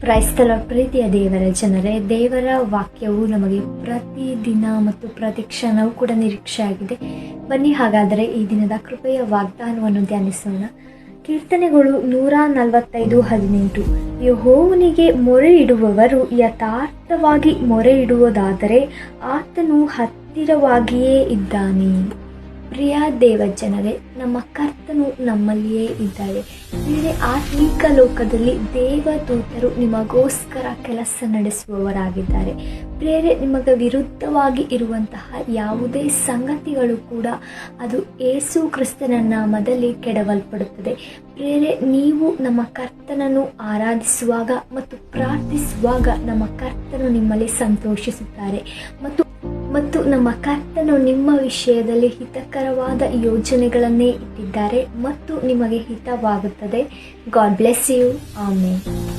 ಕ್ರೈಸ್ತಲ ಪ್ರೀತಿಯ ದೇವರ ಜನರೇ, ದೇವರ ವಾಕ್ಯವು ನಮಗೆ ಪ್ರತಿದಿನ ಮತ್ತು ಪ್ರತಿ ಕ್ಷಣವೂ ಕೂಡ ನಿರೀಕ್ಷೆಯಾಗಿದೆ. ಬನ್ನಿ ಹಾಗಾದರೆ ಈ ದಿನದ ಕೃಪೆಯ ವಾಗ್ದಾನವನ್ನು ಧ್ಯಾನಿಸೋಣ. ಕೀರ್ತನೆಗಳು ನೂರ ನಲವತ್ತೈದು, ಹದಿನೆಂಟು. ಯಹೋವನಿಗೆ ಮೊರೆ ಇಡುವವರು ಯಥಾರ್ಥವಾಗಿ ಮೊರೆ ಇಡುವುದಾದರೆ ಆತನು ಹತ್ತಿರವಾಗಿಯೇ ಇದ್ದಾನೆ. ಪ್ರಿಯ ದೇವಜನರೇ ನಮ್ಮ ಕರ್ತನು ನಮ್ಮಲ್ಲಿಯೇ ಇದ್ದಾರೆ ಬೇರೆ ಆತ್ಮೀಕ ಲೋಕದಲ್ಲಿ ದೇವದೂತರು ನಿಮಗೋಸ್ಕರ ಕೆಲಸ ನಡೆಸುವವರಾಗಿದ್ದಾರೆ. ಪ್ರೇರೆ ನಿಮಗೆ ವಿರುದ್ಧವಾಗಿ ಇರುವಂತಹ ಯಾವುದೇ ಸಂಗತಿಗಳು ಕೂಡ ಅದು ಏಸು ಕ್ರಿಸ್ತನ ನಾಮದಲ್ಲಿ ಕೆಡವಲ್ಪಡುತ್ತದೆ. ಪ್ರೇರೆ ನೀವು ನಮ್ಮ ಕರ್ತನನ್ನು ಆರಾಧಿಸುವಾಗ ಮತ್ತು ಪ್ರಾರ್ಥಿಸುವಾಗ ನಮ್ಮ ಕರ್ತನು ನಿಮ್ಮಲ್ಲಿ ಸಂತೋಷಿಸುತ್ತಾರೆ. ಮತ್ತು ಮತ್ತು ನಮ್ಮ ಕರ್ತನು ನಿಮ್ಮ ವಿಷಯದಲ್ಲಿ ಹಿತಕರವಾದ ಯೋಜನೆಗಳನ್ನೇ ಇಟ್ಟಿದ್ದಾರೆ ಮತ್ತು ನಿಮಗೆ ಹಿತವಾಗುತ್ತದೆ. ಗಾಡ್ ಬ್ಲೆಸ್ ಯು ಆಮೇಲೆ